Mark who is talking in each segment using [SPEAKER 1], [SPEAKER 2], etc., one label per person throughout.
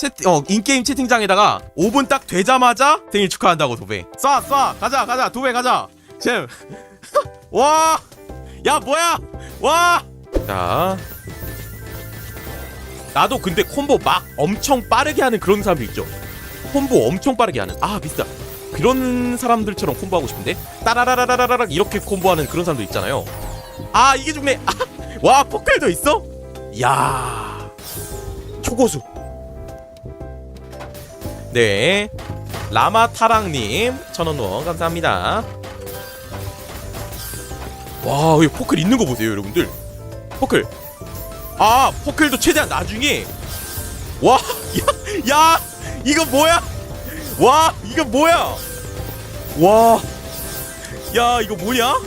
[SPEAKER 1] 채팅 어 인게임 채팅장에다가 5분 딱 되자마자 생일 축하한다고 도배. 쏴 쏴 가자 가자 도배 가자. 잼와야 뭐야? 와자. 나도 근데 콤보 막 엄청 빠르게 하는 그런 사람들 있죠. 콤보 엄청 빠르게 하는 아 비싸. 그런 사람들처럼 콤보하고 싶은데? 따라라라라라락 이렇게 콤보하는 그런 사람도 있잖아요. 아 이게 좋네. 아, 와 포클도 있어? 야. 초고수 네. 라마타랑님 천원 후원 감사합니다. 와 여기 포클 있는 거 보세요 여러분들. 포클. 아 포클도 최대한 나중에. 와 야 야, 이거 뭐야? 와 이거 뭐야? 와 야 이거 뭐냐?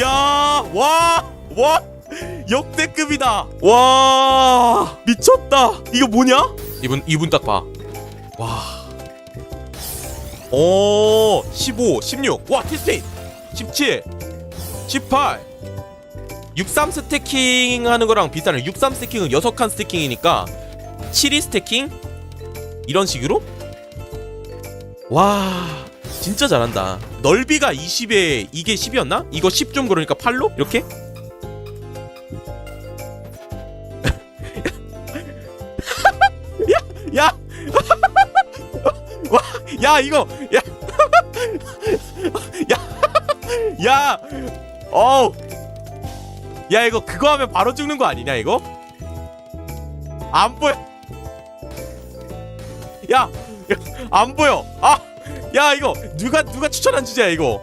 [SPEAKER 1] 야 와 와 역대급이다. 와 미쳤다. 이거 뭐냐 이분 이분 딱 봐 와 오, 15, 16. 와, 티스테인. 17, 18. 63 스태킹 하는 거랑 비슷하네. 63 스태킹은 6칸 스태킹이니까 7이 스태킹? 이런 식으로? 와, 진짜 잘한다. 넓이가 20에 이게 10이었나? 이거 10 좀 그러니까 8로? 이렇게? 야 이거 야, 야, 야, 어우, 야 이거 그거 하면 바로 죽는 거 아니냐 이거? 안 보여. 야, 야, 안 보여. 아, 야 이거 누가 누가 추천한 주제야 이거?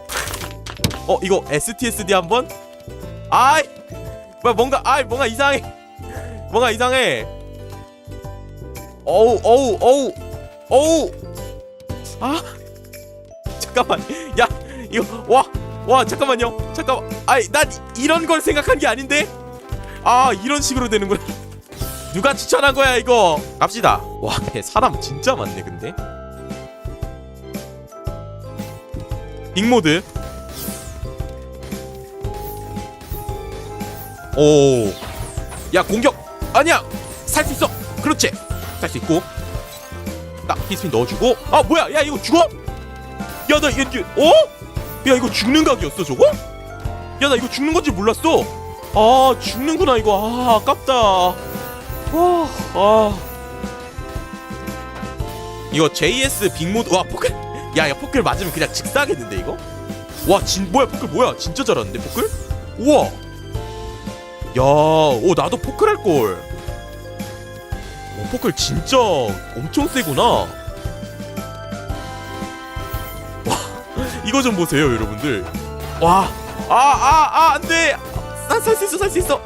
[SPEAKER 1] 어 이거 STSD 한번? 아이, 뭐 뭔가 아이 뭔가 이상해. 뭔가 이상해. 어우 어우 어우 어우 아? 잠깐만. 야 이거 와 와 잠깐만요. 잠깐만. 아이 난 이런 걸 생각한 게 아닌데? 아 이런 식으로 되는구나 누가 추천한 거야 이거? 갑시다. 와 사람 진짜 많네 근데. 빅모드. 오야 공격. 아니야. 살 수 있어. 그렇지. 살 수 있고 딱 히스핀 넣어주고 아 뭐야 야 이거 죽어? 야나 이거- 어? 야 이거 죽는 각이었어 저거? 야 나 이거 죽는 건지 몰랐어 아 죽는구나 이거 아 아깝다 와, 아 이거 JS 빅모드 와 포클 야야 포클 맞으면 그냥 직사겠는데 이거? 와 진 뭐야 포클 뭐야 진짜 잘하는데 포클? 우와 야오 나도 포클 할걸 어, 포클 진짜 엄청 세구나. 와, 이거 좀 보세요, 여러분들. 와, 아, 아, 아, 안 돼. 살수 있어, 살 수 있어.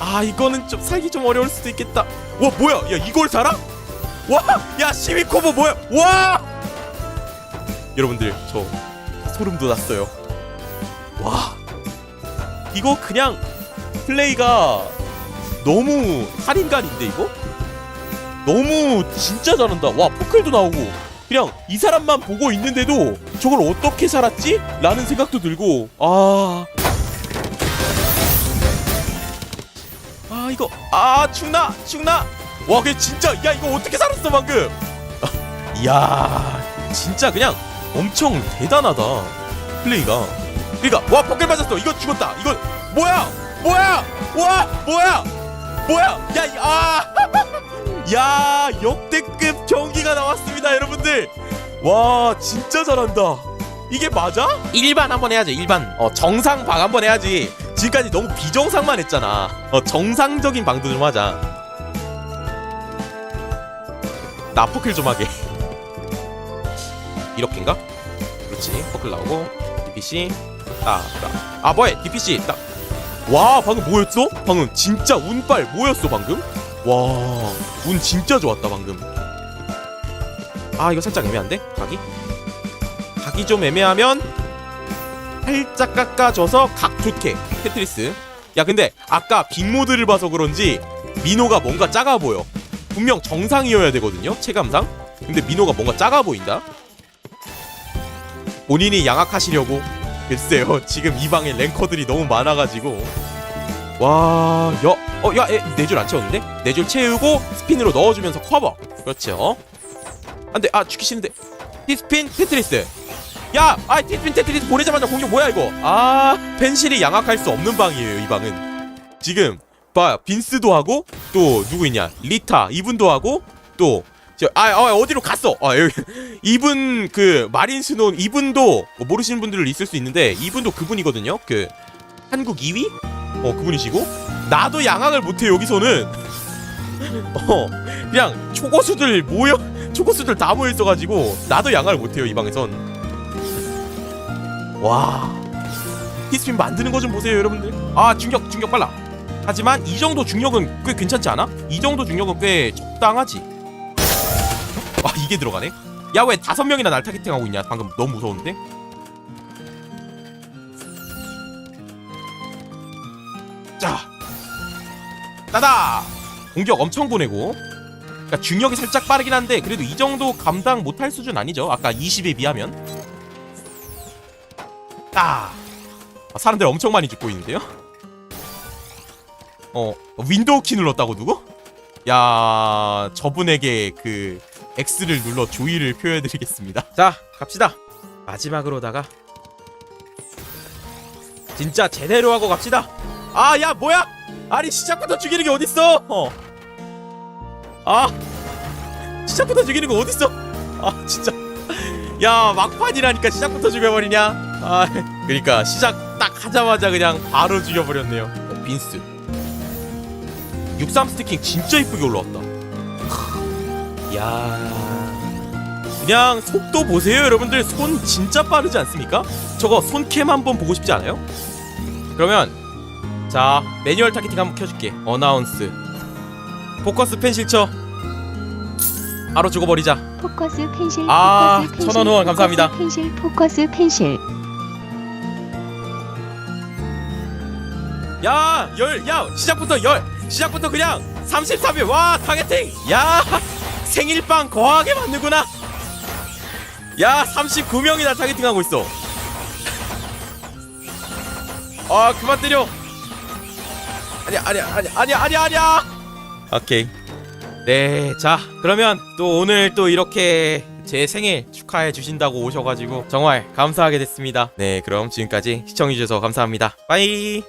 [SPEAKER 1] 아, 이거는 좀 살기 좀 어려울 수도 있겠다. 와, 뭐야? 야, 이걸 살아? 와, 야, 시미코보 뭐야? 와! 여러분들, 저 소름 돋았어요. 와, 이거 그냥 플레이가 너무 살인간인데 이거? 너무 진짜 잘한다. 와 포클도 나오고. 그냥 이 사람만 보고 있는데도 저걸 어떻게 살았지? 라는 생각도 들고. 아. 아 이거. 아 죽나 죽나. 와 그게 진짜 야 이거 어떻게 살았어 방금? 이야 진짜 그냥 엄청 대단하다 플레이가. 그러니까 와 포켓 맞았어. 이거 죽었다. 이거 뭐야? 뭐야? 와 뭐야? 뭐야? 야 아 야 역대급 경기가 나왔습니다 여러분들. 와 진짜 잘한다. 이게 맞아? 일반 한번 해야지 일반. 어 정상 방 한번 해야지. 지금까지 너무 비정상만 했잖아. 어 정상적인 방도 좀 하자. 나 퍼클 좀 하게. 이렇게인가? 그렇지 퍼클 나오고. DPC 딱아 뭐해? DPC 딱와 방금 뭐였어? 방금 진짜 운빨 뭐였어 방금? 와, 운 진짜 좋았다 방금. 아, 이거 살짝 애매한데? 각이? 각이 좀 애매하면 살짝 깎아줘서 각 좋게 테트리스. 야, 근데 아까 빅모드를 봐서 그런지 민호가 뭔가 작아 보여. 분명 정상이어야 되거든요, 체감상. 근데 민호가 뭔가 작아 보인다. 본인이 양악하시려고 글쎄요, 지금 이 방에 랭커들이 너무 많아가지고 와, 야, 어, 야, 내줄 안 채웠는데? 네 줄 채우고 스핀으로 넣어주면서 커버 그렇죠 안돼 아 죽기 싫은데 티스핀 테트리스 야! 아 티스핀 테트리스 보내자마자 공격 뭐야 이거 아 펜실이 양악할 수 없는 방이에요 이 방은 지금 봐 빈스도 하고 또 누구 있냐 리타 이분도 하고 또 저, 아, 아 어디로 갔어? 아 여기 이분 그 마린 스논 이분도 뭐 모르시는 분들 있을 수 있는데 이분도 그분이거든요. 그 한국 2위? 어 그분이시고 나도 양악을 못해 여기서는 어 그냥 초고수들 모여 초고수들 다 모여 있어가지고 나도 양악을 못해요 이 방에선. 와 히스핀 만드는 거 좀 보세요 여러분들. 아 중력 중력 빨라. 하지만 이 정도 중력은 꽤 괜찮지 않아? 이 정도 중력은 꽤 적당하지. 아 이게 들어가네? 야 왜 다섯 명이나 날 타겟팅하고 있냐? 방금 너무 무서운데? 자. 따다 공격 엄청 보내고 그러니까 중력이 살짝 빠르긴 한데 그래도 이 정도 감당 못할 수준 아니죠 아까 20에 비하면 따 아, 사람들 엄청 많이 죽고 있는데요 어 윈도우 키 눌렀다고 누구? 야 저분에게 그 X를 눌러 조의를 표해드리겠습니다. 자 갑시다. 마지막으로다가 진짜 제대로 하고 갑시다. 아 야 뭐야? 아니 시작부터 죽이는 게 어딨어? 어. 아 시작부터 죽이는 거 어딨어? 아 진짜 야 막판이라니까 시작부터 죽여버리냐? 아 그러니까 시작 딱 하자마자 그냥 바로 죽여버렸네요. 어, 빈스 63 스티킹 진짜 이쁘게 올라왔다. 야 그냥 속도 보세요 여러분들 손 진짜 빠르지 않습니까? 저거 손캠 한번 보고 싶지 않아요? 그러면 자 매뉴얼 타겟팅 한번 켜줄게 어나운스 포커스 펜실 쳐 바로 죽어버리자
[SPEAKER 2] 포커스 펜실
[SPEAKER 1] 아,
[SPEAKER 2] 포커스 펜실,
[SPEAKER 1] 천원 후원 감사합니다.
[SPEAKER 2] 포커스 펜실 포커스 펜실
[SPEAKER 1] 야, 열, 야, 시작부터 열, 시작부터 그냥 33일, 와, 타겟팅, 야, 생일빵 거하게 만드구나. 야, 39명이나 타겟팅하고 있어. 아, 그만 때려. 아니야, 아니야, 아니야, 아니야, 아니야, 아니야. 오케이. 네, 자, 그러면 또 오늘 또 이렇게 제 생일 축하해 주신다고 오셔가지고 정말 감사하게 됐습니다. 네, 그럼 지금까지 시청해주셔서 감사합니다. 빠이.